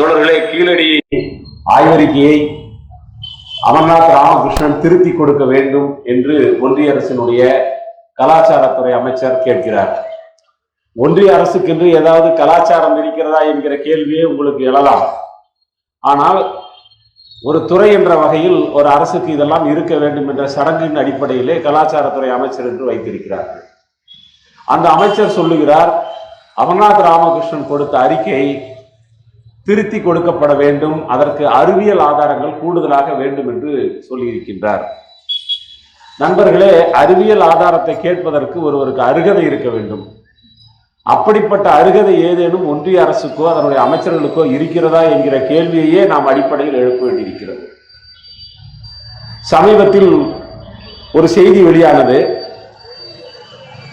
தோழர்களே கீழடி. ஆய்வறிக்கையை அமர்நாத் ராமகிருஷ்ணன் திருத்தி கொடுக்க வேண்டும் என்று ஒன்றிய அரசினுடைய கலாச்சாரத்துறை அமைச்சர் கேட்கிறார். ஒன்றிய அரசுக்கென்று ஏதாவது கலாச்சாரம் இருக்கிறதா என்கிற கேள்வியே உங்களுக்கு எழலாம். ஆனால் ஒரு துறை என்ற வகையில் ஒரு அரசுக்கு இதெல்லாம் இருக்க வேண்டும் என்ற சடங்கின் அடிப்படையிலே கலாச்சாரத்துறை அமைச்சர் என்று வைத்திருக்கிறார்கள். அந்த அமைச்சர் சொல்லுகிறார் அமர்நாத் ராமகிருஷ்ணன் கொடுத்த அறிக்கை திருத்தி கொடுக்கப்பட வேண்டும். அதற்கு அறிவியல் ஆதாரங்கள் கூடுதலாக வேண்டும் என்று சொல்லியிருக்கின்றார். நண்பர்களே அறிவியல் ஆதாரத்தை கேட்பதற்கு ஒருவருக்கு அருகதை இருக்க வேண்டும். அப்படிப்பட்ட அருகதை ஏதேனும் ஒன்றிய அரசுக்கோ அதனுடைய அமைச்சர்களுக்கோ இருக்கிறதா என்கிற கேள்வியையே நாம் அடிப்படையில் எழுப்ப வேண்டியிருக்கிறது. சமீபத்தில் ஒரு செய்தி வெளியானது.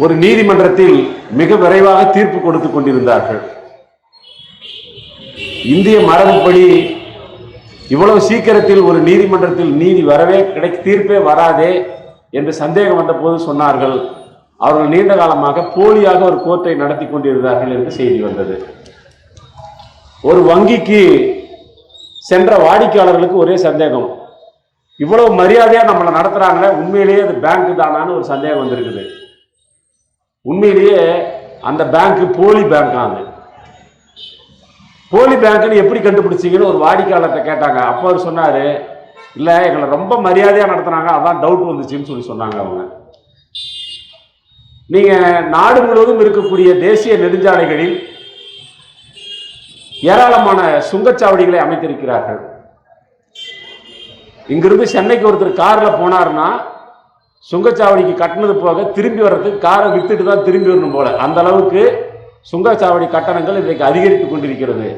ஒரு நீதிமன்றத்தில் மிக விரைவாக தீர்ப்பு கொடுத்து கொண்டிருந்தார்கள். இந்திய மரபுப்படி இவ்வளவு சீக்கிரத்தில் ஒரு நீதிமன்றத்தில் நீதி வரவே கிடை தீர்ப்பே வராதே என்று சந்தேகம் வந்தபோது சொன்னார்கள். அவர்கள் நீண்ட காலமாக போலியாக ஒரு கோர்ட்டை நடத்தி கொண்டிருந்தார்கள் என்று செய்தி வந்தது. ஒரு வங்கிக்கு சென்ற வாடிக்கையாளர்களுக்கு ஒரே சந்தேகம். இவ்வளவு மரியாதையாக நம்மளை நடத்துகிறாங்களே உண்மையிலேயே அது பேங்க் தானான்னு ஒரு சந்தேகம் வந்திருக்குது. உண்மையிலேயே அந்த பேங்க் போலி பேங்க் அது போலி பேங்க்னு எப்படி கண்டுபிடிச்சிங்கன்னு ஒரு வாடிக்கையாளர்கிட்ட கேட்டாங்க. அப்போ அவர் சொன்னாரு இல்லை எங்களை ரொம்ப மரியாதையாக நடத்துனாங்க அதான் டவுட் வந்துச்சுன்னு சொல்லி சொன்னாங்க அவங்க. நீங்கள் நாடு முழுவதும் இருக்கக்கூடிய தேசிய நெடுஞ்சாலைகளில் ஏராளமான சுங்கச்சாவடிகளை அமைத்திருக்கிறார்கள். இங்கிருந்து சென்னைக்கு ஒருத்தர் காரில் போனார்னா சுங்கச்சாவடிக்கு கட்டினது போக திரும்பி வர்றதுக்கு காரை வித்துட்டு தான் திரும்பி வரணும் போல. அந்த அளவுக்கு சுங்கச்சாவடி கட்டணங்கள் இன்றைக்கு அதிகரித்து கொண்டிருக்கிறது.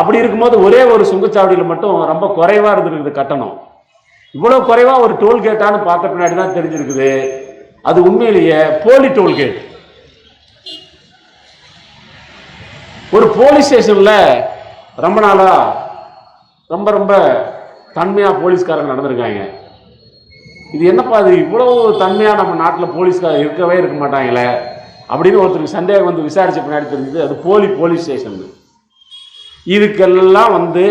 அப்படி இருக்கும்போது ஒரே ஒரு சுங்கச்சாவடியில் மட்டும் ரொம்ப குறைவாக இருந்திருக்குது கட்டணம். இவ்வளோ குறைவாக ஒரு டோல்கேட்டான்னு பார்த்த பின்னாடி தான் தெரிஞ்சிருக்குது. அது உண்மையிலேயே போலி டோல்கேட். ஒரு போலீஸ் ஸ்டேஷனில் ரொம்ப நாளாக ரொம்ப ரொம்ப தன்மையாக போலீஸ்காரங்க நடந்திருக்காங்க. இது என்னப்பா இது இவ்வளோ தன்மையாக நம்ம நாட்டில் போலீஸ்கார் இருக்கவே இருக்க மாட்டாங்களே? அப்படின்னு ஒருத்தருக்கு சந்தேகம் வந்து விசாரிச்ச பின்னாடி தெரிஞ்சது அது போலி போலீஸ் ஸ்டேஷன். இதுக்கெல்லாம் வந்து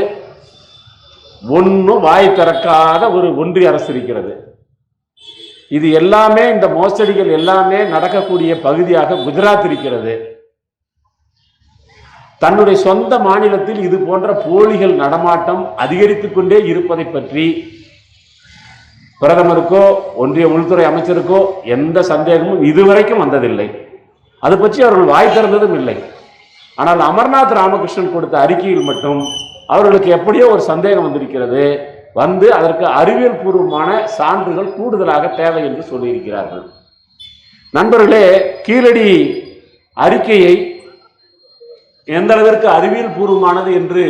ஒன்றும் வாய் திறக்காத ஒரு ஒன்றிய அரசு இருக்கிறது. இது எல்லாமே இந்த மோசடிகள் எல்லாமே நடக்கக்கூடிய பகுதியாக குஜராத் இருக்கிறது. தன்னுடைய சொந்த மாநிலத்தில் இது போன்ற போலிகள் நடமாட்டம் அதிகரித்துக்கொண்டே இருப்பதை பற்றி பிரதமருக்கோ ஒன்றிய உள்துறை அமைச்சருக்கோ எந்த சந்தேகமும் இதுவரைக்கும் வந்ததில்லை. அது பற்றி அவர்கள் வாய் திறந்ததும் இல்லை. ஆனால் அமர்நாத் ராமகிருஷ்ணன் கொடுத்த அறிக்கையில் மட்டும் அவர்களுக்கு எப்படியோ ஒரு சந்தேகம் வந்திருக்கிறது. வந்து அதற்கு அறிவியல் பூர்வமான சான்றுகள் கூடுதலாக தேவை என்று சொல்லியிருக்கிறார்கள். நண்பர்களே கீழடி அறிக்கையை எந்த அளவிற்கு அறிவியல் பூர்வமானது என்று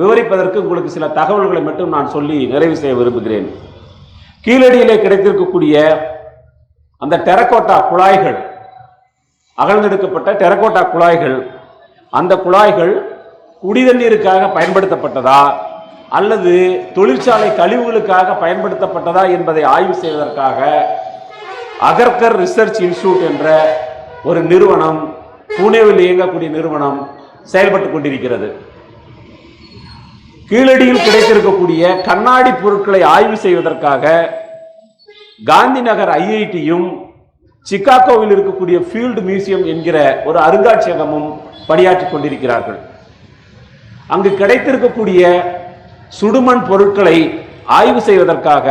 விவரிப்பதற்கு உங்களுக்கு சில தகவல்களை மட்டும் நான் சொல்லி நிறைவு செய்ய விரும்புகிறேன். கீழடியிலே கிடைத்திருக்கக்கூடிய அந்த டெரக்கோட்டா குழாய்கள் அகழ்ந்தெடுக்கப்பட்ட டெரக்கோட்டா குழாய்கள். அந்த குழாய்கள் குடிதண்ணீருக்காக பயன்படுத்தப்பட்டதா? அல்லது தொழிற்சாலை கழிவுகளுக்காக பயன்படுத்தப்பட்டதா என்பதை ஆய்வு செய்வதற்காக அகர்கர் ரிசர்ச் இன்ஸ்டியூட் என்ற ஒரு நிறுவனம் புனேவில் இயங்கக்கூடிய நிறுவனம் செயல்பட்டு கொண்டிருக்கிறது. கீழடியில் கிடைத்திருக்கக்கூடிய கண்ணாடி பொருட்களை ஆய்வு செய்வதற்காக காந்தி நகர் ஐஐடியும் சிக்காகோவில் இருக்கக்கூடிய ஃபீல்டு மியூசியம் என்கிற ஒரு அருங்காட்சியகமும் பணியாற்றிக் கொண்டிருக்கிறார்கள். அங்கு கிடைத்திருக்கக்கூடிய சுடுமண் பொருட்களை ஆய்வு செய்வதற்காக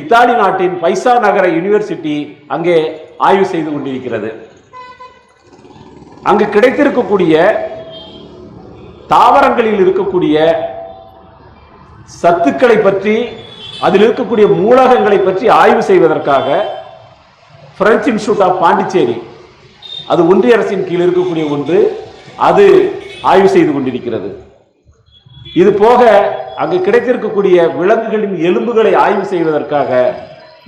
இத்தாலி நாட்டின் பைசா நகர யூனிவர்சிட்டி அங்கே ஆய்வு செய்து கொண்டிருக்கிறது. அங்கு கிடைத்திருக்கக்கூடிய தாவரங்களில் இருக்கக்கூடிய சத்துக்களை பற்றி அதில் இருக்கக்கூடிய மூலகங்களை பற்றி ஆய்வு செய்வதற்காக பிரெஞ்சு இன்ஸ்டியூட் ஆஃப் பாண்டிச்சேரி அது ஒன்றிய அரசின் கீழ் இருக்கக்கூடிய ஒன்று. அது ஆய்வு செய்து கொண்டிருக்கிறது. இது போக அங்கு கிடைத்திருக்கக்கூடிய விலங்குகளின் எலும்புகளை ஆய்வு செய்வதற்காக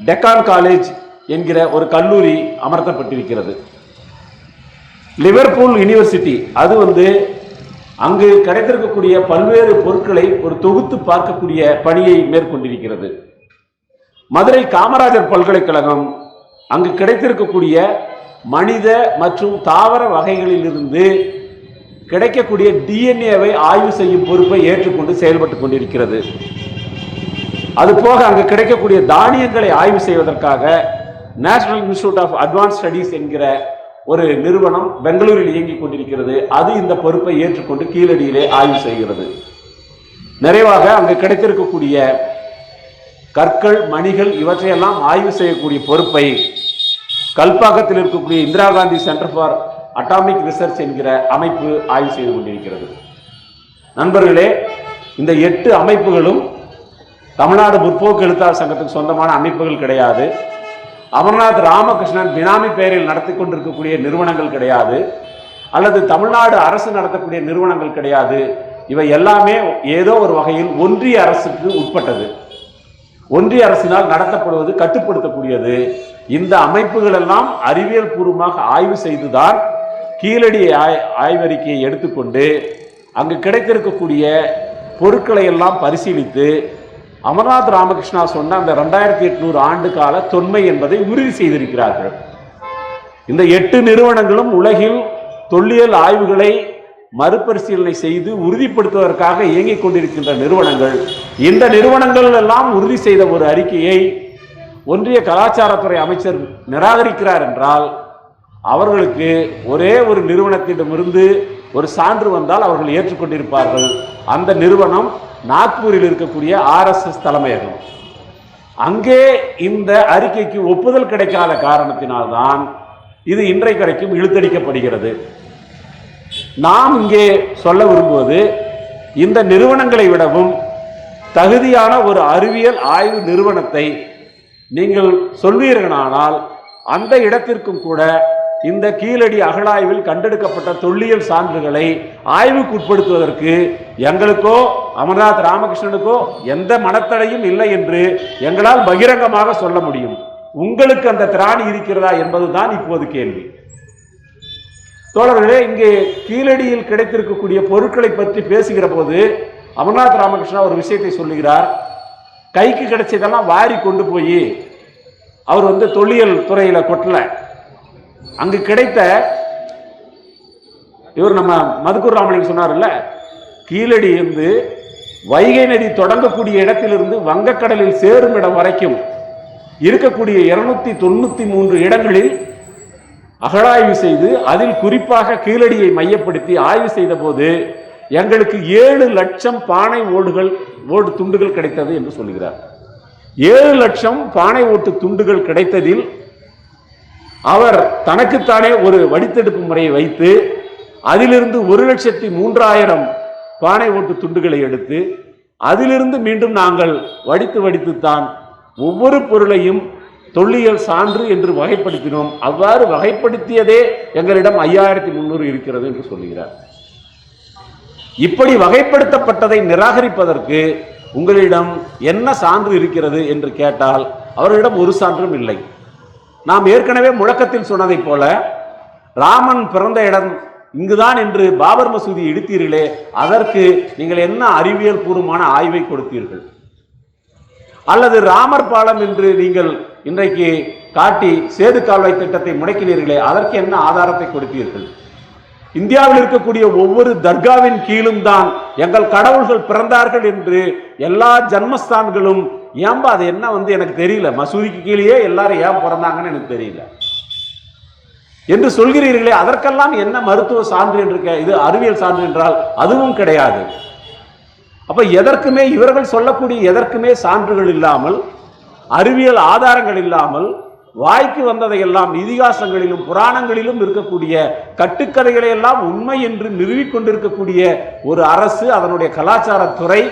டெக்கான் காலேஜ் என்கிற ஒரு கல்லூரி அமர்த்தப்பட்டிருக்கிறது. லிவர்பூல் யூனிவர்சிட்டி அது வந்து அங்கு கிடைத்திருக்கக்கூடிய பல்வேறு பொருட்களை ஒரு தொகுத்து பார்க்கக்கூடிய பணியை மேற்கொண்டிருக்கிறது. மதுரை காமராஜர் பல்கலைக்கழகம் அங்கு கிடைத்திருக்கக்கூடிய மனித மற்றும் தாவர வகைகளிலிருந்து கிடைக்கக்கூடிய டிஎன்ஏவை ஆய்வு செய்யும் பொறுப்பை ஏற்றுக்கொண்டு செயல்பட்டு கொண்டிருக்கிறது. அது போக அங்கு கிடைக்கக்கூடிய தானியங்களை ஆய்வு செய்வதற்காக National Institute of Advance Studies என்கிற ஒரு நிறுவனம் பெங்களூரில் இயங்கிக் கொண்டிருக்கிறது. அது இந்த பொறுப்பை ஏற்றுக்கொண்டு கீழடியிலே ஆய்வு செய்கிறது. நிறைவாக அங்கு கிடைத்திருக்கக்கூடிய கற்கள் மணிகள் இவற்றையெல்லாம் ஆய்வு செய்யக்கூடிய பொறுப்பை கல்பாக்கத்தில் இருக்கக்கூடிய Indira Gandhi Centre for Atomic Research என்கிற அமைப்பு ஆய்வு செய்து கொண்டிருக்கிறது. நண்பர்களே இந்த எட்டு அமைப்புகளும் தமிழ்நாடு முற்போக்கு எழுத்தாளர் சங்கத்துக்கு சொந்தமான அமைப்புகள் கிடையாது. அமர்நாத் ராமகிருஷ்ணன் பினாமி பெயரில் நடத்தி கொண்டிருக்கக்கூடிய நிறுவனங்கள் கிடையாது. அல்லது தமிழ்நாடு அரசு நடத்தக்கூடிய நிறுவனங்கள் கிடையாது. இவை எல்லாமே ஏதோ ஒரு வகையில் ஒன்றிய அரசுக்கு உட்பட்டது. ஒன்றிய அரசினால் நடத்தப்படுவது கட்டுப்படுத்தக்கூடியது. இந்த அமைப்புகள் எல்லாம் அறிவியல் பூர்வமாக ஆய்வு செய்துதான் கீழடி ஆய்- ஆய்வறிக்கையை எடுத்துக்கொண்டு அங்கு கிடைத்திருக்கக்கூடிய பொருட்களை எல்லாம் பரிசீலித்து அமர்நாத் ராமகிருஷ்ணா சொன்ன அந்த ரெண்டாயிரத்தி எட்நூறு ஆண்டு கால தொன்மை என்பதை உறுதி செய்திருக்கிறார்கள். இந்த எட்டு நிறுவனங்களும் உலகில் தொல்லியல் ஆய்வுகளை மறுபரிசீலனை செய்து உறுதிப்படுத்துவதற்காக இயங்கிக் கொண்டிருக்கின்ற நிறுவனங்கள். இந்த நிறுவனங்கள் எல்லாம் உறுதி செய்த ஒரு அறிக்கையை ஒன்றிய கலாச்சாரத்துறை அமைச்சர் நிராகரிக்கிறார் என்றால் அவர்களுக்கு ஒரே ஒரு நிறுவனத்திடமிருந்து ஒரு சான்று வந்தால் அவர்கள் ஏற்றுக்கொண்டிருப்பார்கள். அந்த நிறுவனம் நாக்பூரில் இருக்கக்கூடிய ஆர்எஸ்எஸ் தலைமையகம். அங்கே இந்த அறிக்கைக்கு ஒப்புதல் கிடைக்காத காரணத்தினால்தான் இது இன்றைக்கு வரைக்கும் இழுத்தடிக்கப்படுகிறது. நாம் இங்கே சொல்ல விரும்புவது இந்த நிறுவனங்களை விடவும் தகுதியான ஒரு அறிவியல் ஆய்வு நிறுவனத்தை நீங்கள் சொல்வீர்களானால் அந்த இடத்திற்கும் கூட இந்த கீழடி அகழாய்வில் கண்டெடுக்கப்பட்ட தொல்லியல் சான்றுகளை ஆய்வுக்கு உட்படுத்துவதற்கு எங்களுக்கோ அமர்நாத் ராமகிருஷ்ணனுக்கோ எந்த மனத்தடையும் இல்லை என்று எங்களால் பகிரங்கமாக சொல்ல முடியும். உங்களுக்கு அந்த திராணி இருக்கிறதா என்பதுதான் இப்போது கேள்வி. தோழர்களே இங்கே கீழடியில் கிடைத்திருக்கக்கூடிய பொருட்களை பற்றி பேசுகிற போது அமர்நாத் ராமகிருஷ்ணா ஒரு விஷயத்தை சொல்லுகிறார். கைக்கு கிடைச்சதெல்லாம் வாரி கொண்டு போய் அவர் வந்து தொல்லியல் துறையில் கொட்டலை. அங்கு கிடைத்த இவர் நம்ம மதுக்கூர் ராமலிங்கம் சொன்னார்ல கீழடி இருந்து வைகை நதி தொடங்கக்கூடிய இடத்திலிருந்து வங்கக்கடலில் சேரும் இடம் வரைக்கும் இருக்கக்கூடிய இருநூத்தி தொண்ணூத்தி மூன்று இடங்களில் அகழாய்வு செய்து அதில் குறிப்பாக கீழடியை மையப்படுத்தி ஆய்வு செய்த போது எங்களுக்கு ஏழு லட்சம் பானை ஓடுகள் ஓடு துண்டுகள் கிடைத்தது என்று சொல்லுகிறார். ஏழு லட்சம் பானை ஓட்டு துண்டுகள் கிடைத்ததில் அவர் தனக்குத்தானே ஒரு வடித்தெடுப்பு முறையை வைத்து அதிலிருந்து ஒரு லட்சத்தி மூன்றாயிரம் பானை ஓட்டு துண்டுகளை எடுத்து அதிலிருந்து மீண்டும் நாங்கள் வடித்து வடித்துத்தான் ஒவ்வொரு பொருளையும் தொல்லியல் சான்று என்று வகைப்படுத்தினோம். அவ்வாறு வகைப்படுத்தியதே எங்களிடம் ஐயாயிரத்தி முந்நூறு இருக்கிறது என்று சொல்லுகிறார். இப்படி வகைப்படுத்தப்பட்டதை நிராகரிப்பதற்கு உங்களிடம் என்ன சான்று இருக்கிறது என்று கேட்டால் அவர்களிடம் ஒரு சான்றும் இல்லை. நாம் ஏற்கனவே முழக்கத்தில் சொன்னதைப் போல ராமன் பிறந்த இடம் இங்குதான் என்று பாபர் மசூதி இடித்தீர்களே அதற்கு நீங்கள் என்ன அறிவியல் பூர்வமான ஆய்வை கொடுத்தீர்கள்? அல்லது ராமர் பாலம் என்று நீங்கள் இன்றைக்கு காட்டி சேது கால்வாய் திட்டத்தை முடக்கினீர்களே அதற்கு என்ன ஆதாரத்தை கொடுத்தீர்கள்? இந்தியாவில் இருக்கக்கூடிய ஒவ்வொரு தர்காவின் கீழும் தான் எங்கள் கடவுள்கள் பிறந்தார்கள் என்று எல்லா ஜன்மஸ்தான்களும் ஏன்பா அது என்ன வந்து எனக்கு தெரியல. மசூதிக்கு கீழேயே எல்லாரும் ஏன் பிறந்தாங்கன்னு எனக்கு தெரியல. என்று சொல்கிறீர்களே அதற்கெல்லாம் என்ன மருத்துவ சான்று என்று இது அறிவியல் சான்று என்றால் அதுவும் கிடையாது. அப்ப எதற்குமே இவர்கள் சொல்லக்கூடிய எதற்குமே சான்றுகள் இல்லாமல் அறிவியல் ஆதாரங்கள் இல்லாமல் வாய்க்கு வந்ததையெல்லாம் இதிகாசங்களிலும் புராணங்களிலும் இருக்கக்கூடிய கட்டுக்கதைகளை எல்லாம் உண்மை என்று நிறுவிக்கொண்டிருக்கக்கூடிய ஒரு அரசு அதனுடைய கலாச்சாரத்துறை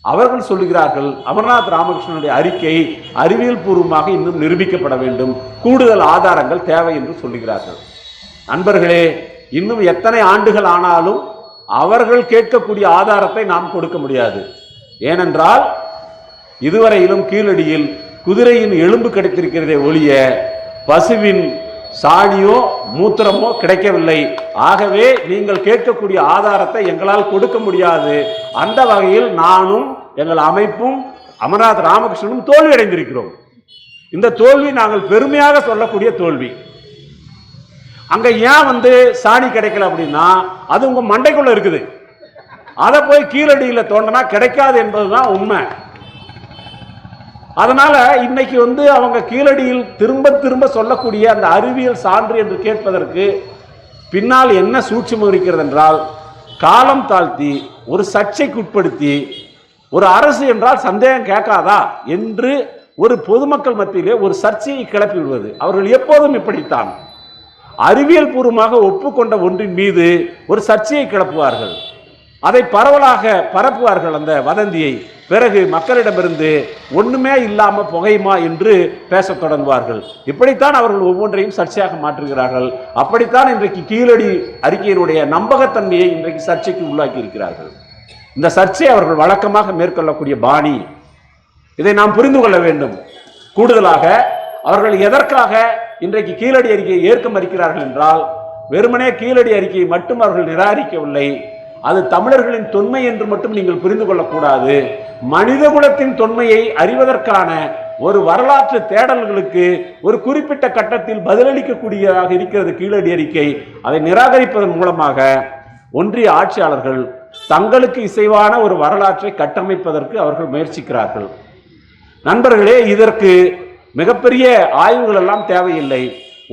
அவர்கள் சொல்லுகிறார்கள் அமர்நாத் ராமகிருஷ்ணனுடைய அறிக்கை அறிவியல் பூர்வமாக இன்னும் நிரூபிக்கப்பட வேண்டும். கூடுதல் ஆதாரங்கள் தேவை என்று சொல்லுகிறார்கள். நண்பர்களே இன்னும் எத்தனை ஆண்டுகள் ஆனாலும் அவர்கள் கேட்கக்கூடிய ஆதாரத்தை நாம் கொடுக்க முடியாது. ஏனென்றால் இதுவரையிலும் கீழடியில் குதிரையின் எலும்பு கிடைத்திருக்கிறதே ஒழிய பசுவின் சாணியோ மூத்திரமோ கிடைக்கவில்லை. ஆகவே நீங்கள் கேட்கக்கூடிய ஆதாரத்தை எங்களால் கொடுக்க முடியாது. அந்த வகையில் நானும் எங்கள் அமைப்பும் அமர்நாத் ராமகிருஷ்ணனும் தோல்வி அடைந்திருக்கிறோம் இந்த தோல்வி நாங்கள் பெருமையாக சொல்லக்கூடிய தோல்வி. அங்க ஏன் வந்து சாணி கிடைக்கல அப்படின்னா அது உங்க மண்டைக்குள்ள இருக்குது. அதை போய் கீழடியில் தோண்டினா கிடைக்காது என்பதுதான் உண்மை. அதனால் இன்னைக்கு வந்து அவங்க கீழடியில் திரும்ப திரும்ப சொல்லக்கூடிய அந்த அறிவியல் சான்று என்று கேட்பதற்கு பின்னால் என்ன சூட்சம் இருக்கிறது என்றால் காலம் தாழ்த்தி ஒரு சர்ச்சைக்குட்படுத்தி ஒரு அரசு என்றால் சந்தேகம் கேட்காதா என்று ஒரு பொதுமக்கள் மத்தியிலே ஒரு சர்ச்சையை கிளப்பி விடுவது. அவர்கள் எப்போதும் இப்படித்தான். அறிவியல் பூர்வமாக ஒப்புக்கொண்ட ஒன்றின் மீது ஒரு சர்ச்சையை கிளப்புவார்கள். அதை பரவலாக பரப்புவார்கள் அந்த வதந்தியை. பிறகு மக்களிடமிருந்து ஒண்ணுமே இல்லாமல் புகையுமா? என்று பேசத் தொடங்குவார்கள். இப்படித்தான் அவர்கள் ஒவ்வொன்றையும் சர்ச்சையாக மாற்றுகிறார்கள். அப்படித்தான் இன்றைக்கு கீழடி அறிக்கையினுடைய நம்பகத்தன்மையை இன்றைக்கு சர்ச்சைக்கு உள்ளாக்கி இருக்கிறார்கள் இந்த சர்ச்சை அவர்கள் வழக்கமாக மேற்கொள்ளக்கூடிய பாணி. இதை நாம் புரிந்து கொள்ள வேண்டும். கூடுதலாக அவர்கள் எதற்காக இன்றைக்கு கீழடி அறிக்கையை ஏற்க மறுக்கிறார்கள் என்றால் வெறுமனே கீழடி அறிக்கையை மட்டும் அவர்கள் நிராகரிக்கவில்லை. அது தமிழர்களின் தொன்மை என்று மட்டும் நீங்கள் புரிந்து கொள்ளக்கூடாது. மனித குலத்தின் தொன்மையை அறிவதற்கான ஒரு வரலாற்று தேடல்களுக்கு ஒரு குறிப்பிட்ட கட்டத்தில் பதிலளிக்கக்கூடியதாக இருக்கிறது கீழடி அறிக்கை. அதை நிராகரிப்பதன் மூலமாக ஒன்றிய ஆட்சியாளர்கள் தங்களுக்கு இசைவான ஒரு வரலாற்றை கட்டமைப்பதற்கு அவர்கள் முயற்சிக்கிறார்கள். நண்பர்களே இதற்கு மிகப்பெரிய ஆய்வுகள் எல்லாம் தேவையில்லை.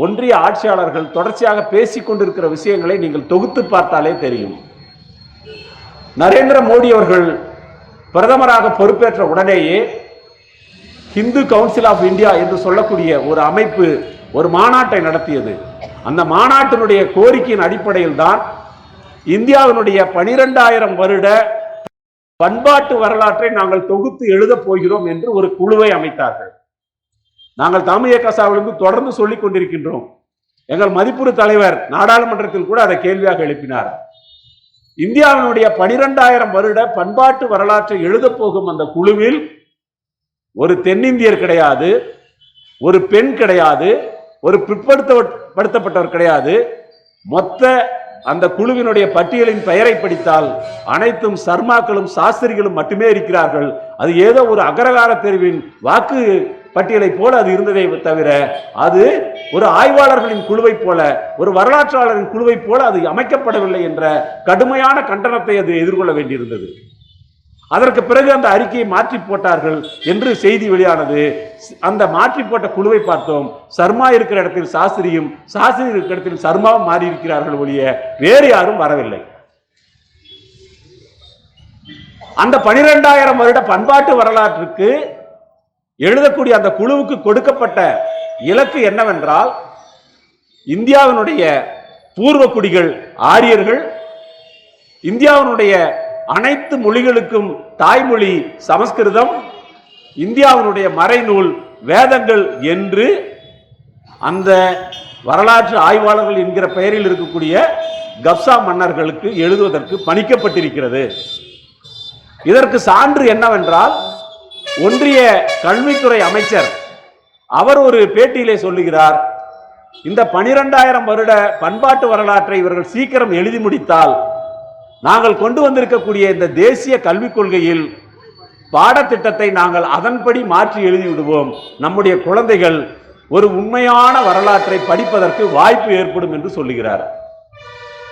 ஒன்றிய ஆட்சியாளர்கள் தொடர்ச்சியாக பேசிக்கொண்டிருக்கிற விஷயங்களை நீங்கள் தொகுத்து பார்த்தாலே தெரியும். நரேந்திர மோடி அவர்கள் பிரதமராக பொறுப்பேற்ற உடனேயே ஹிந்து கவுன்சில் ஆஃப் இந்தியா என்று சொல்லக்கூடிய ஒரு அமைப்பு ஒரு மாநாட்டை நடத்தியது. அந்த மாநாட்டினுடைய கோரிக்கையின் அடிப்படையில் தான் இந்தியாவினுடைய பனிரெண்டாயிரம் வருட பண்பாட்டு வரலாற்றை நாங்கள் தொகுத்து எழுதப் போகிறோம் என்று ஒரு குழுவை அமைத்தார்கள். நாங்கள் தமிழக கசாவிலிருந்து தொடர்ந்து சொல்லிக் கொண்டிருக்கின்றோம். எங்கள் மதிப்புறு தலைவர் நாடாளுமன்றத்தில் கூட அதை கேள்வியாக எழுப்பினார். இந்தியாவினுடைய பனிரெண்டாயிரம் வருட பண்பாட்டு வரலாற்றை எழுதப் போகும் அந்த குழுவில் ஒரு தென்னிந்தியர் கிடையாது ஒரு பெண் கிடையாது ஒரு பிற்படுத்தப்படுத்தப்பட்டவர் கிடையாது. மொத்த அந்த குழுவினுடைய பட்டியலின் பெயரை படித்தால் அனைத்தும் சர்மாக்களும் சாஸ்திரிகளும் மட்டுமே இருக்கிறார்கள். அது ஏதோ ஒரு அகரகார தெருவின் வாக்கு பட்டியலை போல அது இருந்ததை தவிர அது ஒரு ஆய்வாளர்களின் குழுவை போல ஒரு வரலாற்றாளரின் குழுவை போல அது அமைக்கப்படவில்லை என்ற கடுமையான கண்டனத்தை அது எதிர்கொள்ள வேண்டியிருந்தது. அதற்கு பிறகு அந்த அறிக்கையை மாற்றி போட்டார்கள் என்று செய்தி வெளியானது. அந்த மாற்றி போட்ட குழுவை பார்த்தோம். சர்மா இருக்கிற இடத்தில் சாஸ்திரியும் சாஸ்திரி இருக்கிற இடத்தில் சர்மாவும் மாறி இருக்கிறார்கள் ஒழிய வேறு யாரும் வரவில்லை. அந்த பனிரெண்டாயிரம் வருட பண்பாட்டு வரலாற்றுக்கு எழுதக்கூடிய அந்த குழுவுக்கு கொடுக்கப்பட்ட இலக்கு என்னவென்றால் இந்தியாவினுடைய பூர்வ குடிகள் ஆரியர்கள் இந்தியாவினுடைய அனைத்து மொழிகளுக்கும் தாய்மொழி சமஸ்கிருதம் இந்தியாவினுடைய மறைநூல் வேதங்கள் என்று அந்த வரலாற்று ஆய்வாளர்கள் என்கிற பெயரில் இருக்கக்கூடிய கப்சா மன்னர்களுக்கு எழுதுவதற்கு பணிக்கப்பட்டிருக்கிறது. இதற்கு சான்று என்னவென்றால் ஒன்றிய கல்வித்துறை அமைச்சர் அவர் ஒரு பேட்டியிலே சொல்லுகிறார் இந்த பனிரெண்டாயிரம் வருட பண்பாட்டு வரலாற்றை இவர்கள் சீக்கிரம் எழுதி முடித்தால் நாங்கள் கொண்டு வந்திருக்கக்கூடிய இந்த தேசிய கல்விக் கொள்கையில் பாடத்திட்டத்தை நாங்கள் அதன்படி மாற்றி எழுதி விடுவோம். நம்முடைய குழந்தைகள் ஒரு உண்மையான வரலாற்றை படிப்பதற்கு வாய்ப்பு ஏற்படும் என்று சொல்லுகிறார்.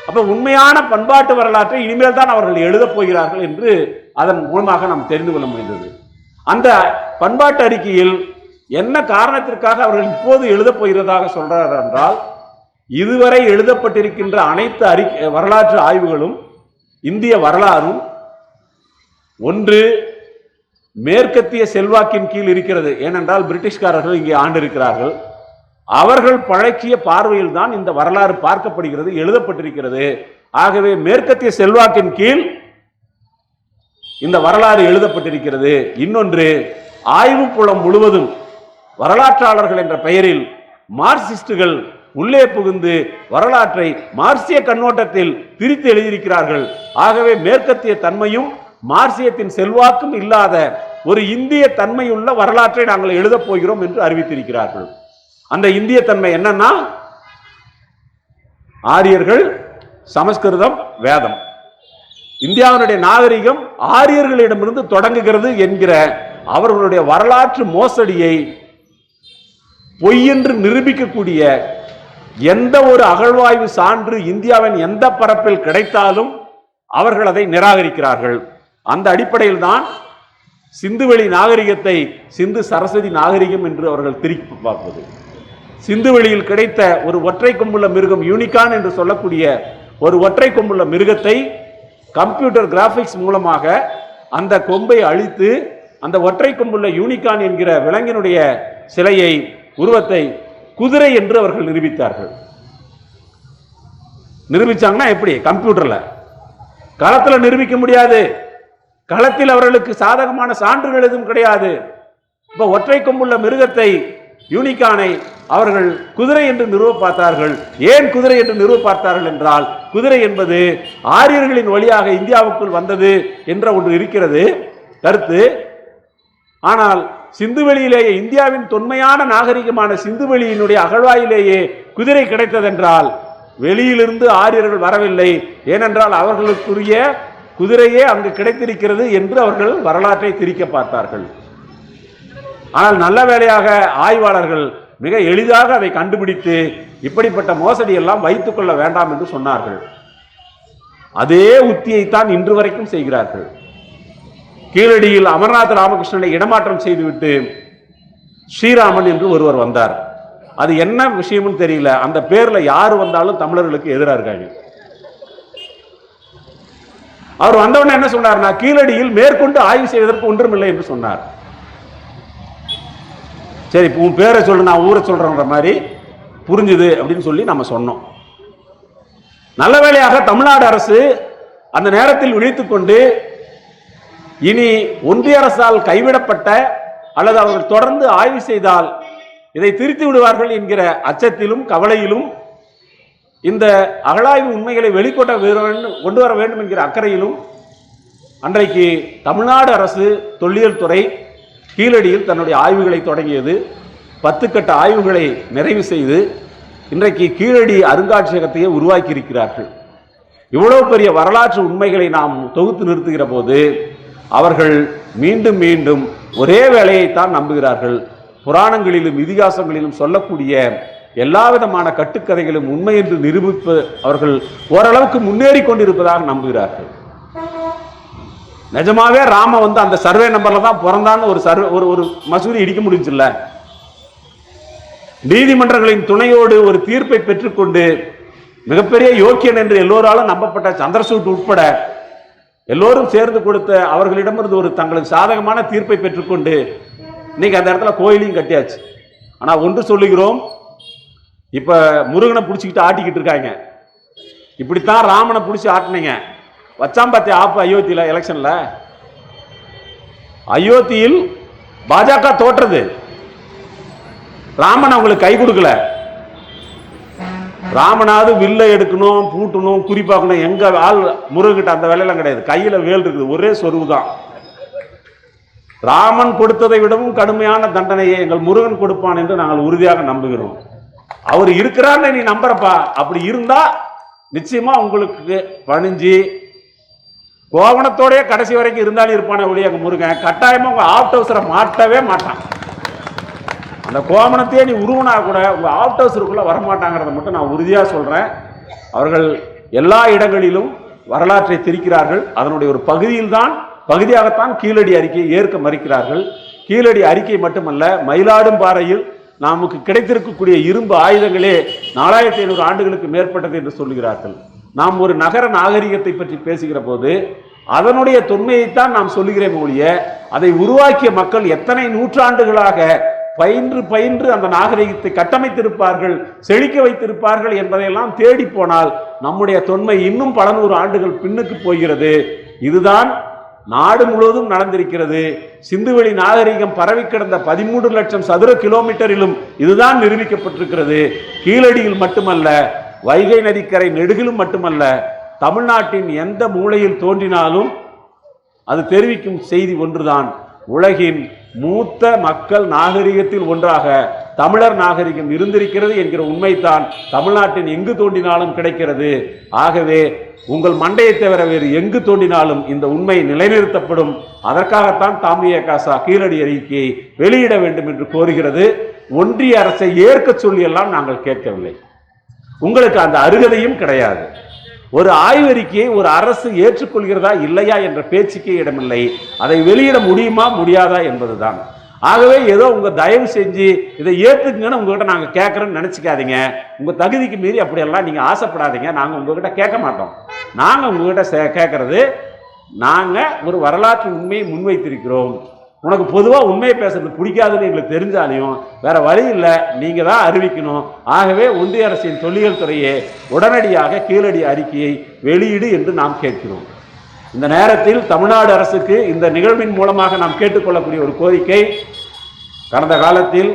அப்ப உண்மையான பண்பாட்டு வரலாற்றை இனிமேல் தான் அவர்கள் எழுதப் போகிறார்கள் என்று அதன் மூலமாக நாம் தெரிந்து கொள்ள முடிந்தது. அந்த பண்பாட்டு அறிக்கையில் என்ன காரணத்திற்காக அவர்கள் இப்போது எழுதப் போகிறதாக சொல்றார் என்றால் இதுவரை எழுதப்பட்டிருக்கின்ற அனைத்து அறி வரலாற்று ஆய்வுகளும் இந்திய வரலாறும் ஒன்று மேற்கத்திய செல்வாக்கின் கீழ் இருக்கிறது. ஏனென்றால் பிரிட்டிஷ்காரர்கள் இங்கே ஆண்டிருக்கிறார்கள். அவர்கள் பழக்கிய பார்வையில் தான் இந்த வரலாறு பார்க்கப்படுகிறது எழுதப்பட்டிருக்கிறது. ஆகவே மேற்கத்திய செல்வாக்கின் கீழ் இந்த வரலாறு எழுதப்பட்டிருக்கிறது. இன்னொன்று ஆய்வு புலம் முழுவதும் வரலாற்றாளர்கள் என்ற பெயரில் மார்க்சிஸ்டுகள் உள்ளே புகுந்து வரலாற்றை மார்க்சிய கண்ணோட்டத்தில் பிரித்து எழுதியிருக்கிறார்கள். ஆகவே மேற்கத்திய தன்மையும் மார்க்சியத்தின் செல்வாக்கும் இல்லாத ஒரு இந்திய தன்மையுள்ள வரலாற்றை நாங்கள் எழுதப் போகிறோம் என்று அறிவித்திருக்கிறார்கள். அந்த இந்திய தன்மை என்னன்னா ஆரியர்கள் சமஸ்கிருதம் வேதம். இந்தியாவினுடைய நாகரிகம் ஆரியர்களிடமிருந்து தொடங்குகிறது என்கிற அவர்களுடைய வரலாற்று மோசடியை பொய் என்று நிரூபிக்கக்கூடிய எந்த ஒரு அகழ்வாய்வு சான்று இந்தியாவின் எந்த பரப்பில் கிடைத்தாலும் அவர்கள் அதை நிராகரிக்கிறார்கள். அந்த அடிப்படையில் தான் சிந்துவெளி நாகரிகத்தை சிந்து சரஸ்வதி நாகரிகம் என்று அவர்கள் திருப்பி பார்ப்பது. சிந்துவெளியில் கிடைத்த ஒரு ஒற்றை கொம்புள்ள மிருகம் யூனிகான் என்று சொல்லக்கூடிய ஒரு ஒற்றை கொம்புள்ள மிருகத்தை கம்ப்யூட்டர் கிராஃபிக்ஸ் மூலமாக அந்த கொம்பை அழித்து அந்த ஒற்றை கொம்புள்ள யூனிகான் என்கிற விலங்கினுடைய சிலையை உருவத்தை குதிரை என்று அவர்கள் நிரூபித்தார்கள். நிரூபிச்சாங்கன்னா எப்படி? கம்ப்யூட்டரில். களத்தில் நிரூபிக்க முடியாது. களத்தில் அவர்களுக்கு சாதகமான சான்றுகள் எதுவும் கிடையாது. இப்போ ஒற்றை கொம்புள்ள மிருகத்தை யூனிகானை அவர்கள் குதிரை என்று நிறுவ பார்த்தார்கள் ஏன் குதிரை என்று நிறுவ பார்த்தார்கள் என்றால் குதிரை என்பது ஆரியர்களின் வழியாக இந்தியாவுக்குள் வந்தது என்ற ஒன்று இருக்கிறது. கருத்து. ஆனால் சிந்துவெளியிலேயே இந்தியாவின் தொன்மையான நாகரிகமான சிந்துவெளியினுடைய அகழ்வாயிலேயே குதிரை கிடைத்ததென்றால் வெளியிலிருந்து ஆரியர்கள் வரவில்லை. ஏனென்றால் அவர்களுக்குரிய குதிரையே அங்கு கிடைத்திருக்கிறது என்று அவர்கள் வரலாற்றை திரிக்க பார்த்தார்கள். ஆனால் நல்ல வேளையாக ஆய்வாளர்கள் மிக எளிதாக அதை கண்டுபிடித்து இப்படிப்பட்ட மோசடி எல்லாம் வைத்துக் கொள்ள வேண்டாம் என்று சொன்னார்கள். அதே உத்தியைத்தான் இன்று வரைக்கும் செய்கிறார்கள். கீழடியில் அமர்நாத் ராமகிருஷ்ணனை இடமாற்றம் செய்துவிட்டு ஸ்ரீராமன் என்று ஒருவர் வந்தார். அது என்ன விஷயம்னு தெரியல. அந்த பேரில் யார் வந்தாலும் தமிழர்களுக்கு எதிராக இருக்காங்க அவர் வந்தவொடனே என்ன சொன்னார்னா கீழடியில் மேற்கொண்டு ஆய்வு செய்வதற்கு ஒன்றுமில்லை என்று சொன்னார். சரி உன் பேரை சொல்லு நான் ஊரை சொல்கிறேன்ற மாதிரி புரிஞ்சுது அப்படின்னு சொல்லி நம்ம சொன்னோம். நல்ல வேளையாக தமிழ்நாடு அரசு அந்த நேரத்தில் விழித்து கொண்டு இனி ஒன்றிய அரசால் கைவிடப்பட்ட அல்லது அவர்கள் தொடர்ந்து ஆய்வு செய்தால் இதை திருத்தி விடுவார்கள் என்கிற அச்சத்திலும் கவலையிலும் இந்த அகழாய்வு உண்மைகளை வெளிக்கொண்ட வேண்டும் கொண்டு வர வேண்டும் என்கிற அக்கறையிலும் அன்றைக்கு தமிழ்நாடு அரசு தொல்லியல் துறை கீழடியில் தன்னுடைய ஆய்வுகளை தொடங்கியது. பத்து கட்ட ஆய்வுகளை நிறைவு செய்து இன்றைக்கு கீழடி அருங்காட்சியகத்தையே உருவாக்கி இருக்கிறார்கள் இவ்வளவு பெரிய வரலாற்று உண்மைகளை நாம் தொகுத்து நிறுத்துகிற போது அவர்கள் மீண்டும் மீண்டும் ஒரே வேலையைத்தான் நம்புகிறார்கள். புராணங்களிலும் இதிகாசங்களிலும் சொல்லக்கூடிய எல்லா விதமான கட்டுக்கதைகளும் உண்மை என்று நிரூபிப்பு அவர்கள் ஓரளவுக்கு முன்னேறி கொண்டிருப்பதாக நம்புகிறார்கள். நிஜமாவே ராம வந்து அந்த சர்வே நம்பர்ல தான் பிறந்தான்னு ஒரு சர்வே ஒரு ஒரு மசூதி இடிக்க முடிஞ்சில்ல. நீதிமன்றங்களின் துணையோடு ஒரு தீர்ப்பை பெற்றுக்கொண்டு மிகப்பெரிய யோக்கியன் என்று எல்லோராலும் நம்பப்பட்ட சந்திரசூட் உட்பட எல்லோரும் சேர்ந்து கொடுத்த அவர்களிடமிருந்து ஒரு தங்களுக்கு சாதகமான தீர்ப்பை பெற்றுக்கொண்டு இன்னைக்கு அந்த இடத்துல கோயிலையும் கட்டியாச்சு. ஆனால் ஒன்று சொல்லுகிறோம் இப்போ முருகனை பிடிச்சிக்கிட்டு ஆட்டிக்கிட்டு இருக்காங்க. இப்படித்தான் ராமனை பிடிச்சி ஆட்டினீங்க. வச்சாம் பார்த்தியா ஆப்பு அயோத்தியில் எலெக்ஷன்ல அயோத்தியில் பாஜக தோற்றது. ராமன் அவங்களுக்கு கை கொடுக்கல. ராமனாவது வில்லை எடுக்கணும் பூட்டணும் குறிப்பாக்கணும். எங்க ஆள் முருகிட்ட அந்த வேலையெல்லாம் கிடையாது. கையில வேல் இருக்குது. ஒரே சொருவு தான் ராமன் கொடுத்ததை விடவும் கடுமையான தண்டனையை எங்கள் முருகன் கொடுப்பான் என்று நாங்கள் உறுதியாக நம்புகிறோம். அவர் இருக்கிறான்னு நீ நம்புறப்பா. அப்படி இருந்தா நிச்சயமா உங்களுக்கு பணிஞ்சு கோவணத்தோடய கடைசி வரைக்கும் இருந்தாலும் இருப்பானே ஒழிய முருகன். கட்டாயமாக உங்கள் ஆஃப்ட் ஹவுஸரை மாட்டவே மாட்டான். அந்த கோவணத்தையே நீ உருவனா கூட உங்கள் ஆஃப்ட் ஹவுஸருக்குள்ளே வரமாட்டாங்கிறத மட்டும் நான் உறுதியாக சொல்கிறேன் அவர்கள் எல்லா இடங்களிலும் வரலாற்றை திரிக்கிறார்கள். அதனுடைய ஒரு பகுதியில் தான் பகுதியாகத்தான் கீழடி அறிக்கையை ஏற்க மறுக்கிறார்கள். கீழடி அறிக்கை மட்டுமல்ல மயிலாடும் பாறையில் நமக்கு கிடைத்திருக்கக்கூடிய இரும்பு ஆயுதங்களே நாலாயிரத்தி ஐநூறு ஆண்டுகளுக்கு மேற்பட்டது என்று சொல்லுகிறார்கள். நாம் ஒரு நகர நாகரிகத்தை பற்றி பேசுகிற போது அதனுடைய தொன்மையைத்தான் நாம் சொல்லுகிறேன் ஒழிய அதை உருவாக்கிய மக்கள் எத்தனை நூற்றாண்டுகளாக பயின்று பயின்று அந்த நாகரிகத்தை கட்டமைத்திருப்பார்கள் செழிக்க வைத்திருப்பார்கள் என்பதையெல்லாம் தேடி போனால் நம்முடைய தொன்மை இன்னும் பல நூறு ஆண்டுகள் பின்னுக்கு போகிறது. இதுதான் நாடு முழுவதும் நடந்திருக்கிறது. சிந்துவெளி நாகரிகம் பரவி கிடந்த பதிமூன்று லட்சம் சதுர கிலோமீட்டரிலும் இதுதான் நிரூபிக்கப்பட்டிருக்கிறது. கீழடியில் மட்டுமல்ல வைகை நதிக்கரை நெடுகிலும் மட்டுமல்ல தமிழ்நாட்டின் எந்த மூலையில் தோன்றினாலும் அது தெரிவிக்கும் செய்தி ஒன்றுதான். உலகின் மூத்த மக்கள் நாகரிகத்தில் ஒன்றாக தமிழர் நாகரிகம் இருந்திருக்கிறது என்கிற உண்மைத்தான் தமிழ்நாட்டின் எங்கு தோன்றினாலும் கிடைக்கிறது. ஆகவே உங்கள் மண்டையை தவிர வேறு எங்கு தோன்றினாலும் இந்த உண்மை நிலைநிறுத்தப்படும். அதற்காகத்தான் தாமிய காசா கீழடி அறிக்கையை வெளியிட வேண்டும் என்று கோருகிறது. ஒன்றிய அரசை ஏற்க சொல்லியெல்லாம் நாங்கள் கேட்கவில்லை. உங்களுக்கு அந்த அருகதையும் கிடையாது. ஒரு ஆய்வறிக்கையை ஒரு அரசு ஏற்றுக்கொள்கிறதா இல்லையா என்ற பேச்சுக்கே இடமில்லை. அதை வெளியிட முடியுமா முடியாதா என்பதுதான். ஆகவே ஏதோ உங்கள் தயவு செஞ்சு இதை ஏற்றுக்குங்கன்னு உங்ககிட்ட நாங்கள் கேட்குறோன்னு நினச்சிக்காதீங்க. உங்கள் தகுதிக்கு மீறி அப்படியெல்லாம் நீங்கள் ஆசைப்படாதீங்க. நாங்கள் உங்ககிட்ட கேட்க மாட்டோம். நாங்கள் உங்ககிட்ட சே- கேட்கறது நாங்கள் ஒரு வரலாற்று உண்மையை முன்வைத்திருக்கிறோம். உனக்கு பொதுவாக உண்மையை பேசுறது பிடிக்காதுன்னு எங்களுக்கு தெரிஞ்சாலையும் வேற வழி இல்லை. நீங்கள் தான் அறிவிக்கணும். ஆகவே ஒன்றிய அரசின் தொல்லியல் துறையே உடனடியாக கீழடி அறிக்கையை வெளியிடு என்று நாம் கேட்கிறோம். இந்த நேரத்தில் தமிழ்நாடு அரசுக்கு இந்த நிகழ்வின் மூலமாக நாம் கேட்டுக்கொள்ளக்கூடிய ஒரு கோரிக்கை கடந்த காலத்தில்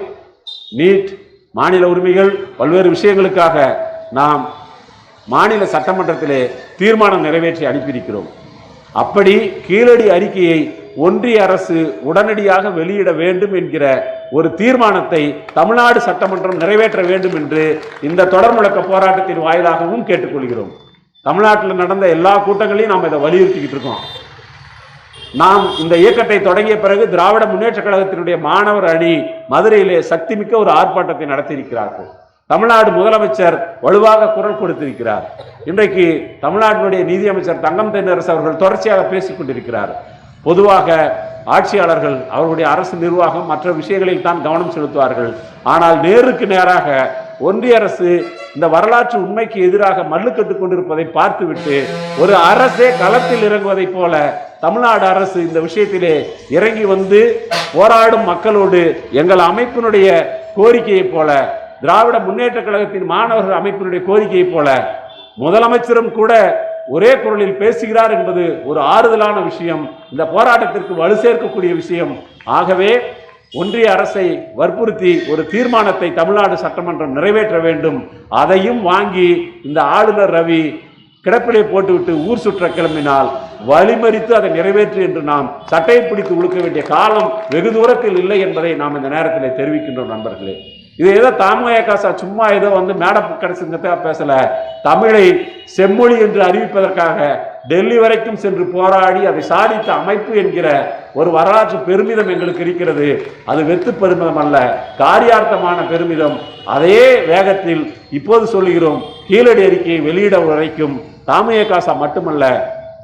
நீட் மாநில உரிமைகள் பல்வேறு விஷயங்களுக்காக நாம் மாநில சட்டமன்றத்திலே தீர்மானம் நிறைவேற்றி அனுப்பியிருக்கிறோம். அப்படி கீழடி அறிக்கையை ஒன்றிய அரசு உடனடியாக வெளியிட வேண்டும் என்கிற ஒரு தீர்மானத்தை தமிழ்நாடு சட்டமன்றம் நிறைவேற்ற வேண்டும் என்று இந்த தொடர் முழக்க போராட்டத்தின் வாயிலாகவும் கேட்டுக்கொள்கிறோம். தமிழ்நாட்டில் நடந்த எல்லா கூட்டங்களையும் நாம் இதை வலியுறுத்திக்கிட்டு இருக்கோம். நாம் இந்த இயக்கத்தை தொடங்கிய பிறகு திராவிட முன்னேற்ற கழகத்தினுடைய மாணவர் அணி மதுரையிலே சக்திமிக்க ஒரு ஆர்ப்பாட்டத்தை நடத்தியிருக்கிறார்கள். தமிழ்நாடு முதலமைச்சர் வலுவாக குரல் கொடுத்திருக்கிறார். இன்றைக்கு தமிழ்நாட்டினுடைய நிதியமைச்சர் தங்கம் தென்னரசு அவர்கள் தொடர்ச்சியாக பேசிக் கொண்டிருக்கிறார். பொதுவாக ஆட்சியாளர்கள் அவர்களுடைய அரசு நிர்வாகம் மற்ற விஷயங்களில் தான் கவனம் செலுத்துவார்கள். ஆனால் நேருக்கு நேராக ஒன்றிய அரசு இந்த வரலாற்று உண்மைக்கு எதிராக மல்லுக்கட்டு கொண்டிருப்பதை பார்த்துவிட்டு ஒரு அரசே களத்தில் இறங்குவதைப் போல தமிழ்நாடு அரசு இந்த விஷயத்திலே இறங்கி வந்து போராடும் மக்களோடு எங்கள் அமைப்பினுடைய கோரிக்கையைப் போல திராவிட முன்னேற்ற கழகத்தின் மாணவர்கள் அமைப்பினுடைய கோரிக்கையைப் போல முதலமைச்சரும் கூட ஒரே குரலில் பேசுகிறார் என்பது ஒரு ஆறுதலான விஷயம். இந்த போராட்டத்திற்கு வலு சேர்க்கக்கூடிய விஷயம். ஆகவே ஒன்றிய அரசை வற்புறுத்தி ஒரு தீர்மானத்தை தமிழ்நாடு சட்டமன்றம் நிறைவேற்ற வேண்டும். அதையும் வாங்கி இந்த ஆளுநர் ரவி கிடப்பிலே போட்டுவிட்டு ஊர் சுற்ற கிளம்பினால் வழிமறித்து அதை நிறைவேற்று என்று நாம் சட்டையை பிடித்து உழுக்க வேண்டிய காலம் வெகு தூரத்தில் இல்லை என்பதை நாம் இந்த நேரத்தில் தெரிவிக்கின்றோம் நண்பர்களே. இது ஏதோ தாமய சும்மா ஏதோ வந்து மேடை கடைசிங்கத்தான் பேசலை. தமிழை செம்மொழி என்று அறிவிப்பதற்காக டெல்லி வரைக்கும் சென்று போராடி அதை சாதித்த அமைப்பு என்கிற ஒரு வரலாற்று பெருமிதம் எங்களுக்கு இருக்கிறது. அது வெத்து பெருமிதம் அல்ல காரியார்த்தமான பெருமிதம். அதே வேகத்தில் இப்போது சொல்லுகிறோம் கீழடி அறிக்கையை வெளியிட வரைக்கும் தாமய காசா மட்டுமல்ல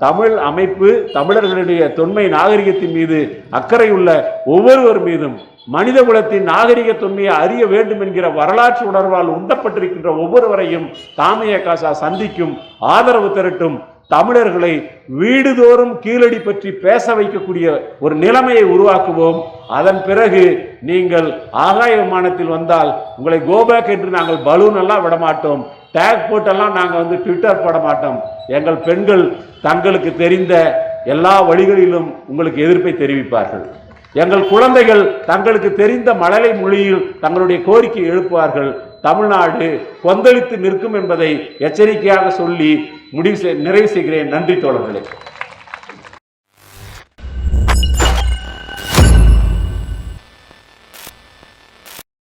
தமிழ் அமைப்பு தமிழர்களுடைய தொன்மை நாகரிகத்தின் மீது அக்கறை உள்ள ஒவ்வொருவர் மீதும் மனித குலத்தின் நாகரிக தொன்மையை அறிய வேண்டும் என்கிற வரலாற்று உணர்வால் உந்தப்பட்டிருக்கின்ற ஒவ்வொருவரையும் தாமிய காசா சந்திக்கும் ஆதரவு திரட்டும் தமிழர்களை வீடுதோறும் கீழடி பற்றி பேச வைக்கக்கூடிய ஒரு நிலைமையை உருவாக்குவோம். அதன் பிறகு நீங்கள் ஆகாய விமானத்தில் வந்தால் உங்களை கோபேக் என்று நாங்கள் பலூன் எல்லாம் விட மாட்டோம் டேக் போட்டெல்லாம் நாங்கள் வந்து ட்விட்டர் போட மாட்டோம். எங்கள் பெண்கள் தங்களுக்கு தெரிந்த எல்லா வழிகளிலும் உங்களுக்கு எதிர்ப்பை தெரிவிப்பார்கள். எங்கள் குழந்தைகள் தங்களுக்கு தெரிந்த மழலை மொழியில் தங்களுடைய கோரிக்கை எழுப்புவார்கள். தமிழ்நாடு கொந்தளித்து நிற்கும் என்பதை எச்சரிக்கையாக சொல்லி முடிவு செய்- நிறைவு செய்கிறேன். நன்றி தோழர்களே.